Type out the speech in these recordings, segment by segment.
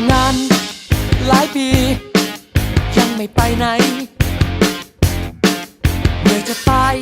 ำงาน หลายปี ยังไม่ไปไหนเหนื่อยจะตาย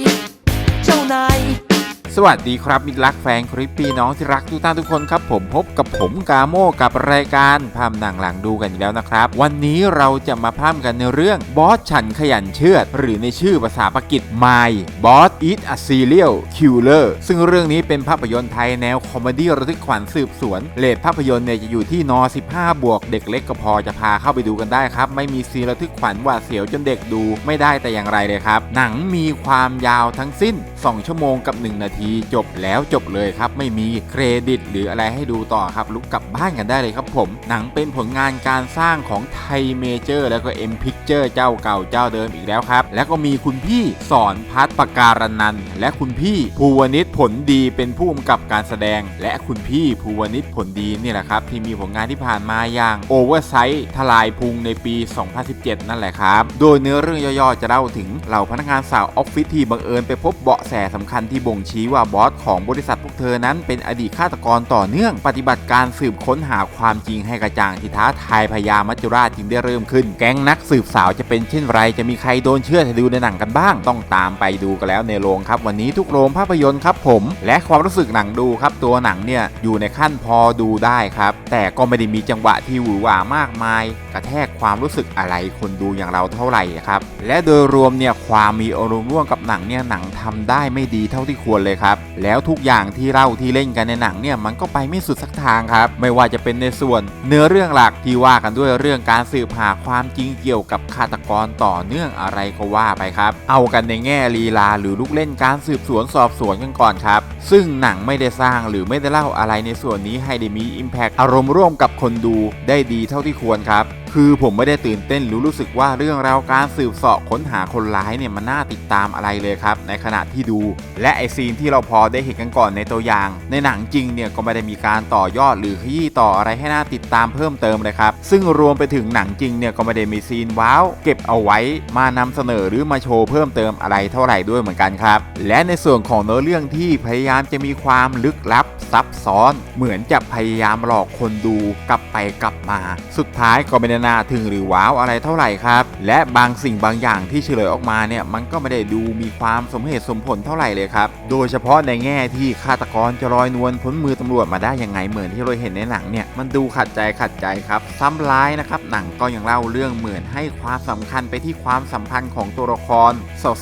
วัสดีครับมิตรรักแฟนคลิปพี่น้องที่รักทุกท่านทุกคนครับ ผมพบกับผมกาโมกับรายการพามหนังหลังดูกันอีกแล้วนะครับ วันนี้เราจะมาพามกันในเรื่องบอสฉันขยันเชื่อดหรือในชื่อภาษาปากีส My Boss Eat a Serial Killer ซึ่งเรื่องนี้เป็นภาพยนตร์ไทยแนวคอมเมดี้ระทึกขวัญสืบสวนเลทภาพยนตร์เนี่ยจะอยู่ที่น 15 บวกเด็กเล็กก็พอจะพาเข้าไปดูกันได้ครับไม่มีซีนระทึกขวัญหวาดเสียวจนเด็กดูไม่ได้แต่อย่างไรเลยครับหนังมีความยาวทั้งสิ้น 2 ชั่วโมงกับ 1 นาทีจบแล้วจบเลยครับ ไม่มีเครดิต หรืออะไรให้ดูต่อครับลุกกลับบ้านกันได้เลยครับผม หนังเป็นผลงานการสร้างของไทยเมเจอร์ แล้วก็เอ็มพิกเจอร์เจ้าเก่าเจ้าเดิมอีกแล้วครับ แล้วก็มีคุณพี่สอนพัฒปการนันและคุณพี่ภูวนิชผลดีเป็นผู้กำกับการแสดง และคุณพี่ภูวนิชผลดีนี่แหละครับที่มีผลงานที่ผ่านมาอย่างโอเวอร์ไซต์ทลายพุงในปี 2017 นั่นแหละครับ โดยเนื้อเรื่องย่อๆจะเล่าถึงเหล่าพนักงานสาวออฟฟิศที่บังเอิญไปพบเบาะแสสำคัญที่บ่งชี้ว่าบอสของบริษัทพวกเธอนั้นเป็นอดีตฆาตกรต่อเนื่องปฏิบัติการสืบค้นหาความจริงให้กระจ่างที่ท้าทายพญามัจจุราชจึงได้เริ่มขึ้น แก๊งนักสืบสาวจะเป็นเช่นไร จะมีใครโดนเชื่อดให้ดูในหนังกันบ้าง ต้องตามไปดูกันแล้วในโรงครับ วันนี้ทุกโรงภาพยนตร์ครับผม และความรู้สึกหนังดูครับตัวหนังเนี่ยอยู่ในขั้นพอดูได้ครับ แต่ก็ไม่ได้มีจังหวะที่หวือหวามากมาย กระแทกความรู้สึกอะไรคนดูอย่างเราเท่าไหร่ครับและโดยรวมเนี่ยความมีอารมณ์ร่วมกับหนังเนี่ยหนังทำได้ไม่ดีเท่าที่ควรเลยครับ แล้วทุกอย่างที่เล่าที่เล่นกันในหนังเนี่ยมันก็ไปไม่สุดสักทางครับ ไม่ว่าจะเป็นในส่วนเนื้อเรื่องหลักที่ว่ากันด้วยเรื่องการสืบหาความจริงเกี่ยวกับฆาตกรต่อเนื่องอะไรก็ว่าไปครับ เอากันในแง่ลีลาหรือลูกเล่นการสืบสวนสอบสวนกันก่อนครับ ซึ่งหนังไม่ได้สร้างหรือไม่ได้เล่าอะไรในส่วนนี้ให้ได้มี Impact อารมณ์ร่วมกับคนดูได้ดีเท่าที่ควรครับคือผมไม่ได้ตื่นเต้นหรือรู้สึกว่าเรื่องราวการสืบเสาะค้นหาคนร้ายเนี่ยมันน่าติดตามอะไรเลยครับ ในขณะที่ดู และไอซีนที่เราพอได้เห็นกันก่อนในตัวอย่าง ในหนังจริงเนี่ยก็ไม่ได้มีการต่อยอดหรือขยี้ต่ออะไรให้น่าติดตามเพิ่มเติมเลยครับ ซึ่งรวมไปถึงหนังจริงเนี่ยก็ไม่ได้มีซีนว้าวเก็บเอาไว้มานำเสนอหรือมาโชว์เพิ่มเติมอะไรเท่าไหร่ด้วยเหมือนกันครับ และในส่วนของเนื้อเรื่องที่พยายามจะมีความลึกลับซับซ้อน เหมือนจะพยายามหลอกคนดูกลับไปกลับมา สุดท้ายก็ไม่ได้น่าถึงหรือว้าวอะไรเท่าไหร่ครับ และบางสิ่งบางอย่างที่เฉลยออกมาเนี่ยมันก็ไม่ได้ดูมีความสมเหตุสมผลเท่าไหร่เลยครับ โดยเฉพาะในแง่ที่ฆาตกรจะลอยนวลพ้นมือตำรวจมาได้ยังไงเหมือนที่เราเห็นในหนังเนี่ยมันดูขัดใจขัดใจครับซ้ำร้ายนะครับหนังก็ยังเล่าเรื่องเหมือนให้ความสำคัญไปที่ความสัมพันธ์ของตัวละคร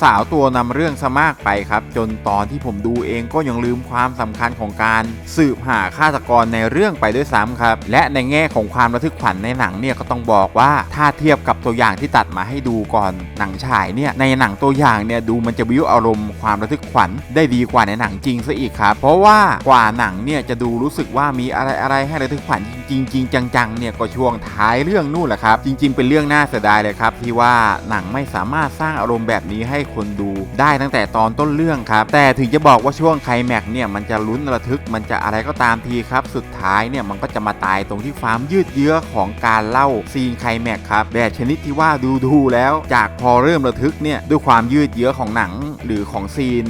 สาวๆตัวนำเรื่องซะมากไปครับ จนตอนที่ผมดูเองก็ยังลืมความสำคัญของการสืบหาฆาตกรในเรื่องไปด้วยซ้ำครับและในแง่ของความระทึกขวัญในหนังเนี่ยก็ต้องบอกว่าถ้าเทียบกับตัวอย่างที่ตัดมาให้ดูก่อนหนังฉายเนี่ยในหนังตัวอย่างเนี่ยดูมันจะวิวอารมณ์ความระทึกขวัญได้ดีีกว่าในหนังจริงซะอีกครับ เพราะว่ากว่าหนังเนี่ยจะดูรู้สึกว่ามีอะไรอะไรให้ระทึกขวัญจริงจริงจังๆเนี่ยก็ช่วงท้ายเรื่องนู่นแหละครับ จริง ๆ เป็นเรื่องน่าเสียดายเลยครับที่ว่าหนังไม่สามารถสร้างอารมณ์แบบนี้ให้คนดูได้ตั้งแต่ตอนต้นเรื่องครับ แต่ถึงจะบอกว่าช่วงไคลแม็กเนี่ยมันจะลุ้นระทึกมันจะอะไรก็ตามทีครับ สุดท้ายเนี่ยมันก็จะมาตายตรงที่ความยืดเยื้อของการเล่าซีนไคลแม็กครับแบบชนิดที่ว่าดูดูแล้ว จากพอเริ่มระทึกเนี่ยด้วยความยืดเยื้อของหนังหรือของซีน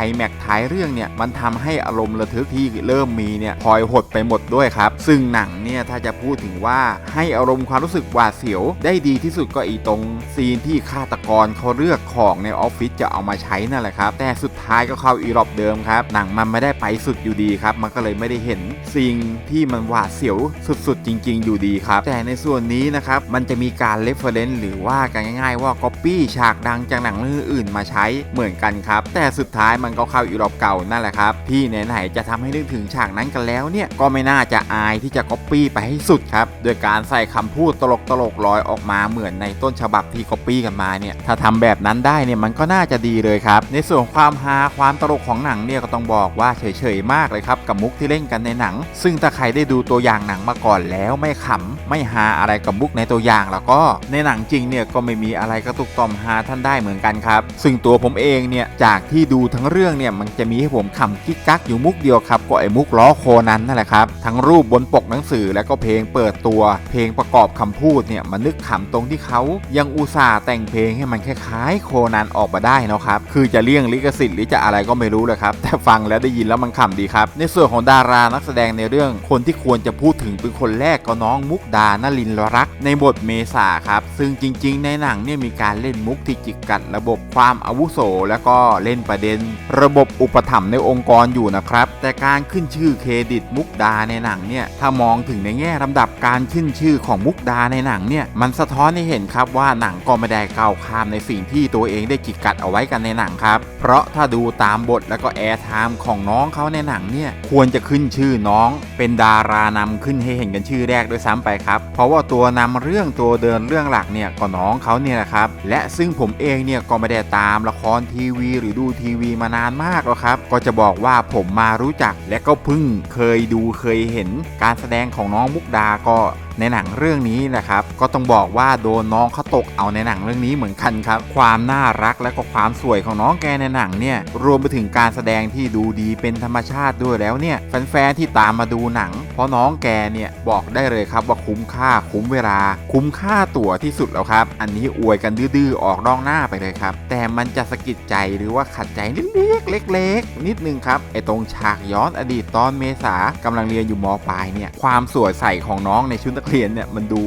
ลแม็กท้ายเรื่องเนี่ยมันทำให้อารมณ์ระทึกที่เริ่มมีเนี่ยพลอยหดไปหมดด้วยครับ ซึ่งหนังเนี่ยถ้าจะพูดถึงว่าให้อารมณ์ความรู้สึกหวาดเสียว ได้ดีที่สุดก็อีตรงซีนที่ฆาตกรเขาเลือกของในออฟฟิศจะเอามาใช้นั่นแหละครับ แต่สุดท้ายก็เข้าอีรอบเดิมครับ หนังมันไม่ได้ไปสุดอยู่ดีครับ มันก็เลยไม่ได้เห็นสิ่งที่มันหวาดเสียวสุดๆ จริง ๆ อยู่ดีครับ แต่ในส่วนนี้นะครับมันจะมีการเลฟเฟรนซ์หรือว่ากันง่าย ๆ ว่าก๊อปปี้ฉากดังจากหนังเรื่องอื่นมาใช้เหมือนกันครับ แต่สุดท้ายมันก็เข้าอีรอบเก่านั่นแหละครับ ที่ไหนๆจะทำให้นึกถึงฉากนั้นกันแล้วเนี่ย ก็ไม่น่าจะอายที่จะก๊อปปี้ไปให้สุดครับ โดยการใส่คำพูดตลกตลกๆลอยออกมาเหมือนในต้นฉบับที่ก๊อปปี้กันมาเนี่ย ถ้าทำแบบนั้นได้เนี่ยมันก็น่าจะดีเลยครับ ในส่วนความฮาความตลกของหนังเนี่ยก็ต้องบอกว่าเฉยๆมากเลยครับกับมุกที่เล่นกันในหนัง ซึ่งถ้าใครได้ดูตัวอย่างหนังมาก่อนแล้วไม่ขำไม่ฮาอะไรกับมุกในตัวอย่างแล้วก็ในหนังจริงเนี่ยก็ไม่มีอะไรกระตุกต่อมฮาท่านได้เหมือนกันครับ ซึ่งตัวผมเองเนี่ยจากที่ดูทั้งเรื่องเนี่ยมันจะมีให้ผมขำกิ๊กกักอยู่มุกเดียวครับก็ไอ้มุกล้อโคนันนั่นแหละครับทั้งรูปบนปกหนังสือแล้วก็เพลงเปิดตัว เพลงประกอบคำพูดเนี่ยมันนึกขำตรงที่เขายังอุตส่าห์แต่งเพลงให้มันคล้ายๆโคนันออกมาได้เนาะครับคือจะเลี่ยงลิขสิทธิ์หรือจะอะไรก็ไม่รู้เลยครับแต่ฟังแล้วได้ยินแล้วมันขำดีครับ ในส่วนของดารานักแสดงในเรื่องคนที่ควรจะพูดถึงเป็นคนแรกก็น้องมุกดานลินลรัก ในบทเมษาครับซึ่งจริง ๆ ในหนังเนี่ยมีการเล่นมุกที่จิกกัดระบบความอาวุโส แล้วก็เล่นประเด็นระบบอุปถัมภ์ในองค์กรอยู่นะครับ แต่การขึ้นชื่อเครดิตมุกดาในหนังเนี่ยถ้ามองถึงในแง่ลำดับการขึ้นชื่อของมุกดาในหนังเนี่ยมันสะท้อนให้เห็นครับว่าหนังก็ไม่ได้ก้าวข้ามในสิ่งที่ตัวเองได้จิกกัดเอาไว้กันในหนังครับ เพราะถ้าดูตามบทแล้วก็แอร์ไทม์ของน้องเขาในหนังเนี่ยควรจะขึ้นชื่อน้อง เป็นดารานำขึ้นให้เห็นกันชื่อแรกด้วยซ้ำไปครับ เพราะว่าตัวนำเรื่องตัวเดินเรื่องหลักเนี่ยก็น้องเขาเนี่ยแหละครับ และซึ่งผมเองเนี่ยก็ไม่ได้ตามละครทีวี หรือดูทีวีมานานมากแล้วครับ ก็จะบอกว่าผมมารู้จักและก็เพิ่งเคยดูเคยเห็นการแสดงของน้องมุกดาก็ ในหนังเรื่องนี้นะครับ ก็ต้องบอกว่าโดนน้องเขาตกเอาในหนังเรื่องนี้เหมือนกันครับ ความน่ารักและก็ความสวยของน้องแกในหนังเนี่ยรวมไปถึงการแสดงที่ดูดีเป็นธรรมชาติด้วยแล้วเนี่ยแฟนๆที่ตามมาดูหนัง เพราะน้องแกเนี่ยบอกได้เลยครับว่าคุ้มค่าคุ้มเวลา คุ้มค่าตั๋วที่สุดแล้วครับ อันนี้อวยกันดื้อๆออกนอกหน้าไปเลยครับ แต่มันจะสะกิดใจหรือว่าขัดใจเล็กๆเล็กๆนิดนึงครับไอตรงฉากย้อนอดีตตอนเมษากำลังเรียนอยู่มปลายเนี่ยความสวยใสของน้องในชุดนักเรียนเนี่ยมันดู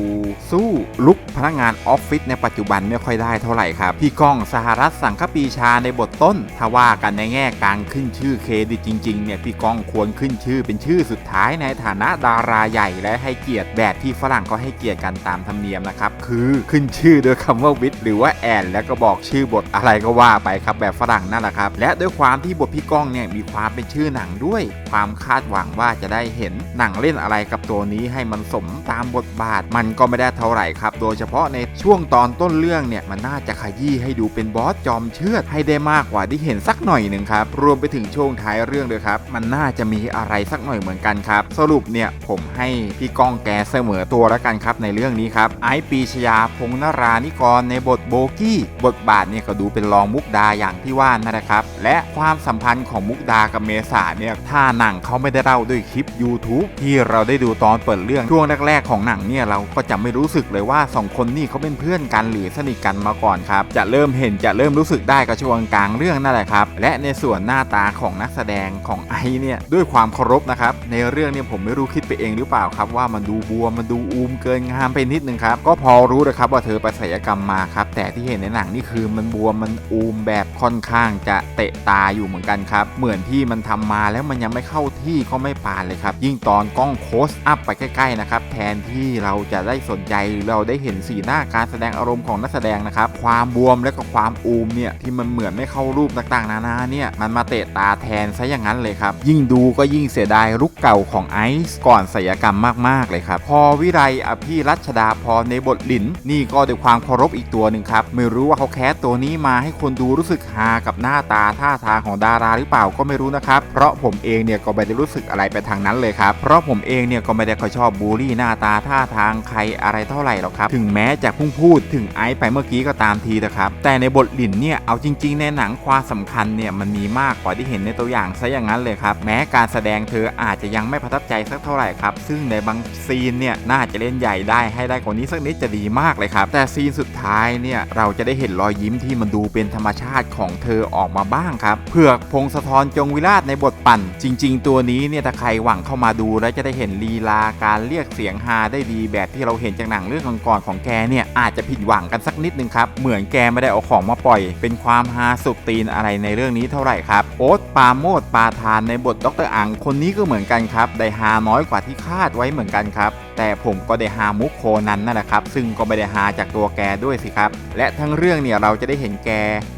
สู้ลุกพนักงานออฟฟิศในปัจจุบันไม่ค่อยได้เท่าไหร่ครับ พี่ก้องสหรัฐสังคปีชาในบทต้น ถ้าว่ากันในแง่การขึ้นชื่อเครดิตจริงๆเนี่ยพี่ก้องควรขึ้นชื่อเป็นชื่อสุดท้ายในฐานะดาราใหญ่และให้เกียรติแบบที่ฝรั่งก็ให้เกียรติกันตามธรรมเนียมนะครับคือขึ้นชื่อด้วยคำว่าวิทหรือว่าแอนแล้วก็บอกชื่อบทอะไรก็ว่าไปครับแบบฝรั่งนั่นแหละครับและด้วยความที่บทพี่ก้องเนี่ยมีความเป็นชื่อหนังด้วย ความคาดหวังว่าจะได้เห็นหนังเล่นอะไรกับตัวนี้ให้มันสมตามบทบาทมันก็ไม่ได้เท่าไหร่ครับ โดยเฉพาะในช่วงตอนต้นเรื่องเนี่ยมันน่าจะขยี้ให้ดูเป็นบอสจอมเชือดให้ได้มากกว่าที่เห็นสักหน่อยหนึ่งครับ รวมไปถึงช่วงท้ายเรื่องด้วยครับ มันน่าจะมีอะไรสักหน่อยเหมือนกันครับ สรุปเนี่ยผมให้พี่ก้องแกเสมอตัวแล้วกันครับในเรื่องนี้ครับ ไอปีชยาพงนรานิกรในบทโบกี้ บทบาทเนี่ยก็ดูเป็นรองมุกดาอย่างที่ว่านั่นแหละครับ และความสัมพันธ์ของมุกดากับเมษาเนี่ยถ้าหนังเขาไม่ได้เล่าด้วยคลิป YouTube ที่เราได้ดูตอนเปิดเรื่องช่วงแรกๆของหนังเนี่ยเราก็จะไม่รู้สึกเลยว่าสองคนนี่เขาเป็นเพื่อนกันหรือสนิทกันมาก่อนครับจะเริ่มเห็นจะเริ่มรู้สึกได้ก็ช่วงกลางเรื่องนั่นแหละครับและในส่วนหน้าตาของนักแสดงของไอเนี่ยด้วยความเคารพนะครับในเรื่องเนี่ยผมไม่รู้คิดไปเองหรือเปล่าครับว่ามันดูบวมมันดูอูมเกินงามไปนิดนึงครับก็พอรู้นะครับว่าเธอไปศัลยกรรมมาครับแต่ที่เห็นในหนังนี่คือมันบวมมันอูมแบบค่อนข้างจะเตะตาอยู่เหมือนกันครับเหมือนที่มันทำมาแล้วมันยังไม่เข้าที่ก็ไม่ปานเลยครับยิ่งตอนกล้องโคสอัพไปใกล้ๆนะครับแทนที่เราจะได้สนใจหรือเราได้เห็นสีหน้าการแสดงอารมณ์ของนักแสดงนะครับ ความบวมและก็ความอูมเนี่ยที่มันเหมือนไม่เข้ารูปต่างๆนานาเนี่ยมันมาเตะตาแทนซะอย่างนั้นเลยครับยิ่งดูก็ยิ่งเสียดายลุกเก่าของไอซ์ก่อนศัลยกรรมมากๆเลยครับ พอวิไรอภิรัชดาพรในบทหลิน นี่ก็ด้วยความเคารพอีกตัวหนึ่งครับ ไม่รู้ว่าเขาแคสตัวนี้มาให้คนดูรู้สึกฮากับหน้าตาท่าทางของดาราหรือเปล่าก็ไม่รู้นะครับ เพราะผมเองเนี่ยก็ไม่ได้รู้สึกอะไรไปทางนั้นเลยครับ เพราะผมเองเนี่ยก็ไม่ได้ค่อยชอบบูลลี่หน้าตาท่าทางใครอะไรเท่าไหร่หรอกครับ ถึงแม้จะเพุ่งพูดถึงไอซ์ไปเมื่อกี้ก็ตามทีนะครับ แต่ในบทหลินเนี่ย เอาจริง ๆ ในหนังความสำคัญเนี่ยมันมีมากกว่าที่เห็นในตัวอย่างซะอย่างนั้นเลยครับ แม้การแสดงเธออาจจะยังไม่ประทับใจสักเท่าไหร่ครับ ซึ่งในบางซีนเนี่ยน่าจะเล่นใหญ่ได้ให้ได้กว่านี้สักนิดจะดีมากเลยครับ แต่ซีนสุดท้ายเนี่ยเราจะได้เห็นรอยยิ้มที่มันดูเป็นธรรมชาติของเธอออกมาบ้างครับเผือกพงศธรจงวิราชในบทปั่น จริง ๆ ตัวนี้เนี่ยถ้าใครหวังเข้ามาดูแล้วจะได้เห็นลีลาการเรียกเสียงฮาได้ดีแบบที่เราเห็นจากหนังเรื่องก่อนๆของแกเนี่ยอาจจะผิดหวังกันสักนิดนึงครับ เหมือนแกไม่ได้เอาของมาปล่อย เป็นความฮาสุดตีนอะไรในเรื่องนี้เท่าไหร่ครับโอ๊ตปาโมดปาทานในบทดรอังคนนี้ก็เหมือนกันครับได้ฮาน้อยกว่าที่คาดไว้เหมือนกันครับ แต่ผมก็ได้ฮามุกโคนันนั่นแหละครับ ซึ่งก็ไม่ได้ฮาจากตัวแกด้วยสิครับ และทั้งเรื่องเนี่ยเราจะได้เห็นแก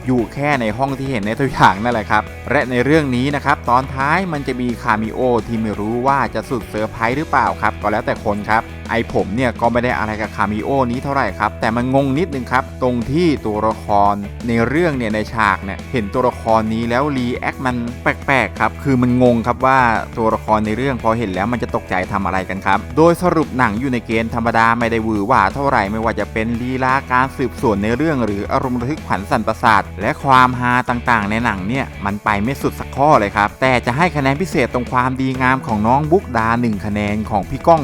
อยู่แค่ในห้องที่เห็นในตัวอย่างนั่นแหละครับ และในเรื่องนี้นะครับตอนท้ายมันจะมีคามิโอที่ไม่รู้ว่าจะสุดเซอร์ไพรส์หรือเปล่าครับก็แล้วแต่คนครับ ไอผมเนี่ยก็ไม่ได้อะไรกับคามิโอนี้เท่าไหร่ครับ แต่มันงงนิดนึงครับ ตรงที่ตัวละครในเรื่องเนี่ยในฉากเนี่ยเห็นตัวละครนี้แล้วรีแอคมันแปลกๆครับ คือมันงงครับว่าตัวละครในเรื่องพอเห็นแล้วมันจะตกใจทำอะไรกันครับ โดยสรุปหนังอยู่ในเกณฑ์ธรรมดาไม่ได้วือหวาเท่าไหร่ไม่ว่าจะเป็นลีลาการสืบสวนในเรื่อง หรืออารมณ์ระทึกขวัญสันประสาทและความฮาต่างๆ ในหนังเนี่ยมันไปไม่สุดสักข้อเลยครับ แต่จะให้คะแนนพิเศษตรงความดีงามของน้องบุ๊กดา 1 คะแนนของพี่ก้อง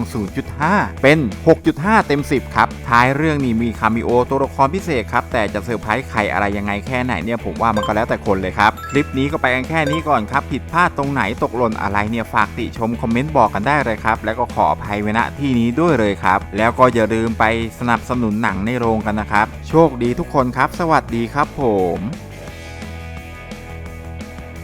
0.5เป็น 6.5 เต็ม 10 ครับ ท้ายเรื่องนี้มีคามิโอตัวละครพิเศษครับ แต่จะเซอร์ไพรส์ใครอะไรยังไงแค่ไหนเนี่ยผมว่ามันก็แล้วแต่คนเลยครับ คลิปนี้ก็ไปกันแค่นี้ก่อนครับ ผิดพลาดตรงไหนตกหล่นอะไรเนี่ยฝากติชมคอมเมนต์บอกกันได้เลยครับ แล้วก็ขออภัยไว้ณที่นี้ด้วยเลยครับ แล้วก็อย่าลืมไปสนับสนุนหนังในโรงกันนะครับ โชคดีทุกคนครับ สวัสดีครับผม